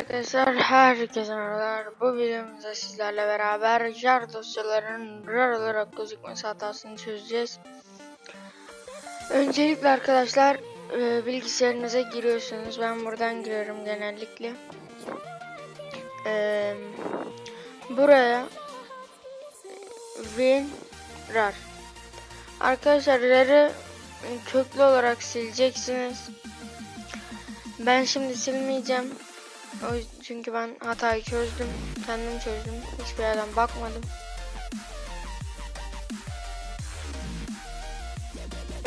Arkadaşlar herkese merhabalar. Bu videomuzda sizlerle beraber jar dosyalarının rar olarak gözükmesi hatasını çözeceğiz. Öncelikle arkadaşlar e, bilgisayarınıza giriyorsunuz. Ben buradan giriyorum genellikle. E, buraya win rar. Arkadaşlar rar'ı köklü olarak sileceksiniz. Ben şimdi silmeyeceğim. Çünkü ben hatayı çözdüm. Kendim çözdüm. Hiçbir yerden bakmadım.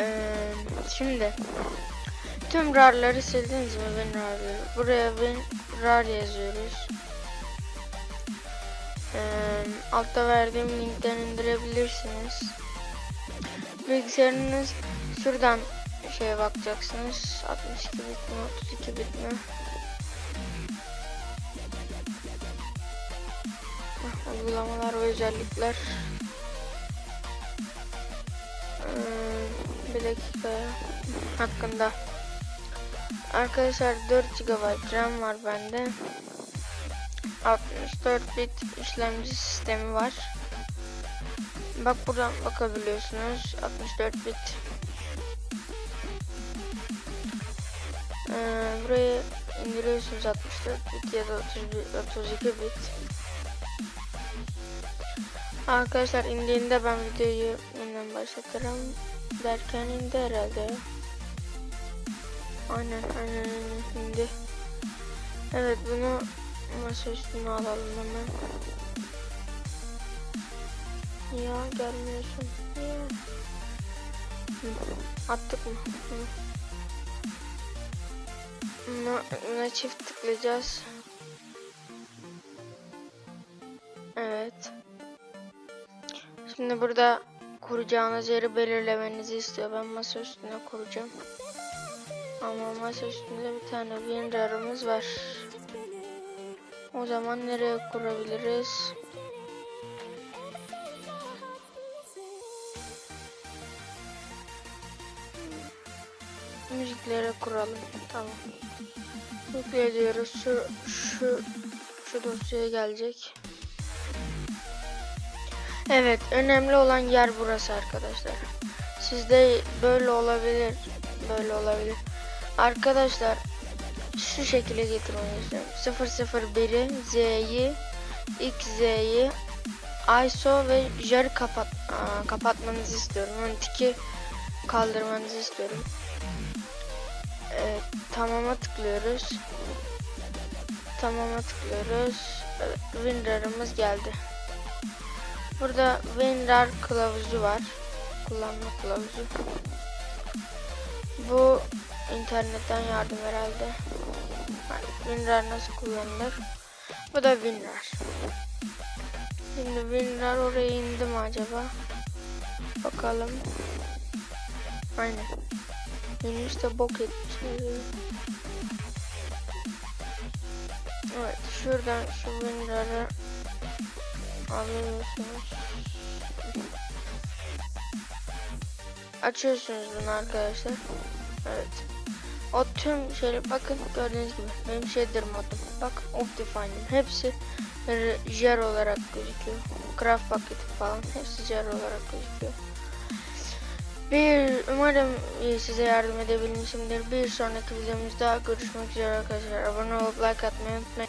Ee, şimdi tüm rarları sildiniz mi? Win rarları. Buraya win rar yazıyoruz. Ee, altta verdiğim linkten indirebilirsiniz. Bilgisayarınız şuradan şeye bakacaksınız. 62 bit mi 32 bit mi? Uygulamalar ve özellikler. Ee, bir dakika hakkında. Arkadaşlar 4 GB RAM var bende. 64 bit işlemci sistemi var. Bak buradan bakabiliyorsunuz. 64 bit. Ee, buraya indiriyorsunuz 64 bit ya da 31, 32 bit. Arkadaşlar indiğinde ben videoyu yeniden başlatırım derken indi herhalde. Aynen aynen indi. Evet bunu masa üstüne alalım hemen. Ya gelmiyorsun. Ya. Attık mı? Hı. Buna, buna çift tıklayacağız. Evet. Şimdi burada kuracağınız yeri belirlemenizi istiyor. Ben masa üstüne kuracağım. Ama masa üstünde bir tane WinRAR'ımız var. O zaman nereye kurabiliriz? Müziklere kuralım. Tamam. Yükle diyoruz. Şu, şu, şu dosyaya gelecek. Evet, önemli olan yer burası arkadaşlar. Sizde böyle olabilir, böyle olabilir. Arkadaşlar, şu şekilde getirmeni istiyorum. 001'i, Z'yi, XZ'yi, ISO ve JAR'ı kapat, aa, kapatmanızı istiyorum. Yani tiki kaldırmanızı istiyorum. Evet, tamama tıklıyoruz. Tamama tıklıyoruz. Evet, WinRAR'ımız geldi. Burada WinRAR kılavuzu var. Kullanma kılavuzu. Bu internetten yardım herhalde. Yani WinRAR nasıl kullanılır? Bu da WinRAR. Şimdi WinRAR oraya indi mi acaba? Bakalım. Aynen. İnmiş de bok etmiş. Evet şuradan şu WinRAR'ı alıyorsunuz. Açıyorsunuz bunu arkadaşlar. Evet. O tüm şeyler bakın gördüğünüz gibi benim shader modum. Bak Optifine'in hepsi jar olarak gözüküyor. Craft paketi falan hepsi jar olarak gözüküyor. Bir umarım size yardım edebilmişimdir. Bir sonraki videomuzda görüşmek üzere arkadaşlar. Abone olup like atmayı unutmayın.